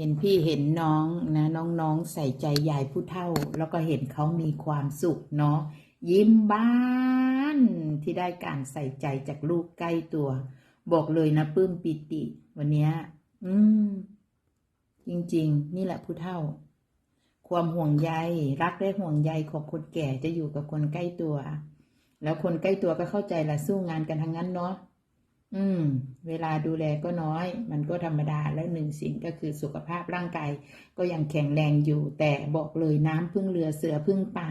เห็นพี่เห็นน้องนะ น้องๆใส่ใจยายผู้เฒ่า แล้วก็เห็นเขามีความสุขเนาะยิ้มบ้านที่ได้การใส่ใจจากลูกใกล้ตัว บอกเลยนะปื้มปิติ วันเนี้ยอืม จริง ๆ นี่แหละผู้เฒ่า ความห่วงใยรักและห่วงใยของคนแก่จะอยู่กับคนใกล้ตัว แล้วคนใกล้ตัวก็เข้าใจละสู้งานกันทั้งนั้นเนาะ อืม เวลาดูแลก็น้อย มันก็ธรรมดาและหนึ่งสิ่งก็คือสุขภาพร่างกายก็ยังแข็งแรงอยู่ แต่บอกเลยน้ำพึ่งเรือเสือพึ่งป่า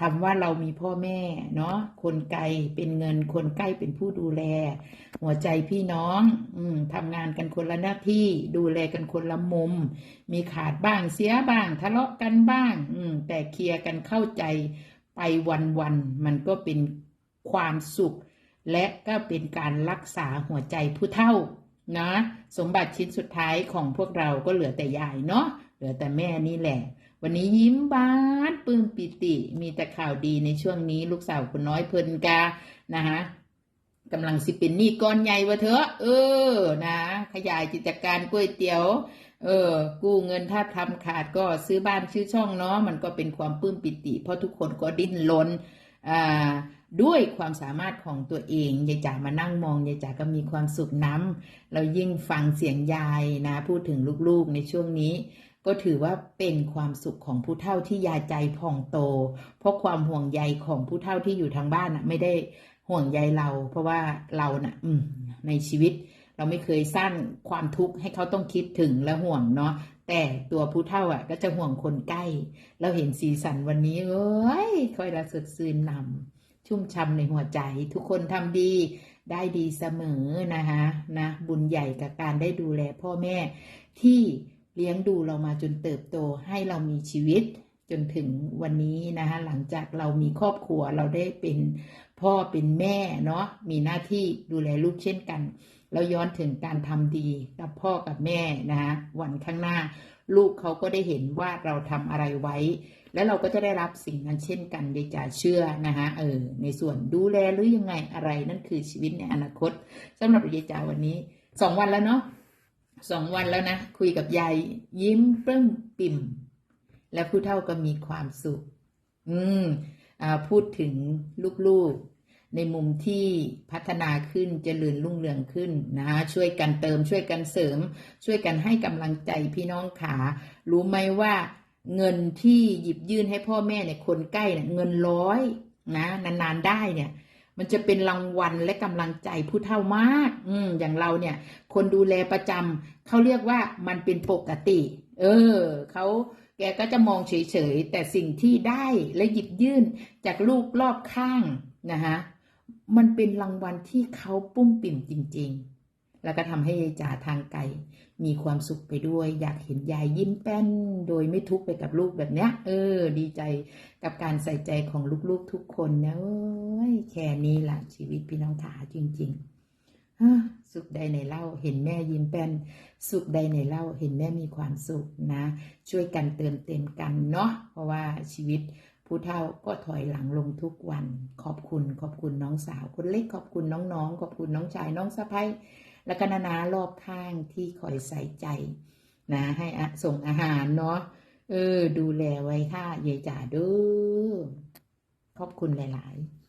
คำว่าเรามีพ่อแม่เนาะคนไกลเป็นเงินคนใกล้เป็นผู้ดูแล หัวใจพี่น้อง อืมทำงานกันคนละหน้าที่ ดูแลกันคนละมุม มีขาดบ้างเสียบ้าง ทะเลาะกันบ้าง อืมแต่เคลียร์กันเข้าใจไปวันๆมันก็เป็นความสุข และก็เป็นการรักษาหัวใจผู้เฒ่านะสมบัติชิ้นสุดท้ายของพวกเราก็เหลือแต่ยายเนาะเหลือแต่แม่นี่แหละ วันนี้ยิ้มบานปลื้มปิติ มีแต่ข่าวดีในช่วงนี้ลูกสาวคนน้อยเพลินกานะฮะกำลังสิเป็นหนี้ก้อนใหญ่วะเถอะเออนะขยายกิจการก๋วยเตี๋ยวเออ กู้เงินถ้าทำขาดก็ซื้อบ้านซื้อช่องเนาะมันก็เป็นความปลื้มปิติ เพราะทุกคนก็ดิ้นรนอ่า ด้วยความสามารถของตัวเองยายจ๋ามานั่งมองยายจ๋าก็มีความสุขน้ำเรายิ่งฟังเสียงยายนะ พูดถึงลูกๆในช่วงนี้ ก็ถือว่าเป็นความสุขของผู้เฒ่าที่ยาใจผ่องโต เพราะความห่วงใยของผู้เฒ่าที่อยู่ทางบ้านน่ะไม่ได้ห่วงใยเรา เพราะว่าเราน่ะอืในชีวิต เราไม่เคยสร้างความทุกข์ให้เขาต้องคิดถึงและห่วงเนาะแต่ตัวผู้เฒ่าอะ ก็จะห่วงคนใกล้ เราเห็นสีสันวันนี้เอ้ยค่อยละสดชื่นนำ ชุ่มช่ำในหัวใจ ทุกคนทำดีได้ดีเสมอนะคะนะบุญใหญ่กับการได้ดูแลพ่อแม่ที่เลี้ยงดูเรามาจนเติบโตให้เรามีชีวิตจนถึงวันนี้นะคะหลังจากเรามีครอบครัวเราได้เป็นพ่อเป็นแม่เนาะมีหน้าที่ดูแลลูกเช่นกันแล้วย้อนถึงการทำดีกับพ่อกับแม่นะคะวันข้างหน้า ลูกเขาก็ได้เห็นว่าเราทำอะไรไว้ แล้วเราก็จะได้รับสิ่งนั้นเช่นกันยายจ๋าเชื่อนะคะเออในส่วนดูแลหรือยังไงอะไรนั่นคือชีวิตในอนาคตสำหรับยายจ๋าวันนี้สองวันแล้วเนาะสองวันแล้วนะ คุยกับยายยิ้มปลื้มปิ่ม และผู้เฒ่าก็มีความสุข อืมอ่าพูดถึงลูกๆ ในมุมที่พัฒนาขึ้นเจริญรุ่งเรืองขึ้นนะช่วยกันเติมช่วยกันเสริม ช่วยกันให้กำลังใจพี่น้องขา รู้ไหมว่า เงินที่หยิบยื่นให้พ่อแม่เนี่ยคนใกล้เนี่ยเงินร้อยนะนานๆได้เนี่ย มันจะเป็นรางวัลและกำลังใจผู้เฒ่ามาก อืมอย่างเราเนี่ย คนดูแลประจำเขาเรียกว่ามันเป็นปกติ เออเขาแกก็จะมองเฉยๆแต่สิ่งที่ได้และหยิบยื่นจากลูกรอบข้างนะคะมันเป็นรางวัลที่เขาปุ้มปิ่มจริง ๆ แล้วก็ทำให้ยายจ๋าทางไกลมีความสุขไปด้วย อยากเห็นยายยิ้มแป้น โดยไม่ทุกข์ไปกับลูกแบบเนี้ย เออ ดีใจกับการใส่ใจของลูกๆทุกคนนะเอ้ยแค่นี้แหละชีวิตพี่น้องขาจริงๆสุขใดในเล่าเห็นแม่ยิ้มแป้น สุขใดในเล่าเห็นแม่มีความสุขนะ ช่วยกันเติมเต็มกันเนาะเพราะว่าชีวิตผู้เฒ่าก็ถอยหลังลงทุกวัน ขอบคุณขอบคุณน้องสาวคนเล็กขอบคุณน้องๆ ขอบคุณน้องชายน้องสะพ้าย แล้วก็นานารอบข้างที่คอยใส่ใจ นะ ให้อะส่งอาหารเนาะเออ ดูแลไว้ค่ะยายจ๋าเดูขอบคุณหลาย ๆ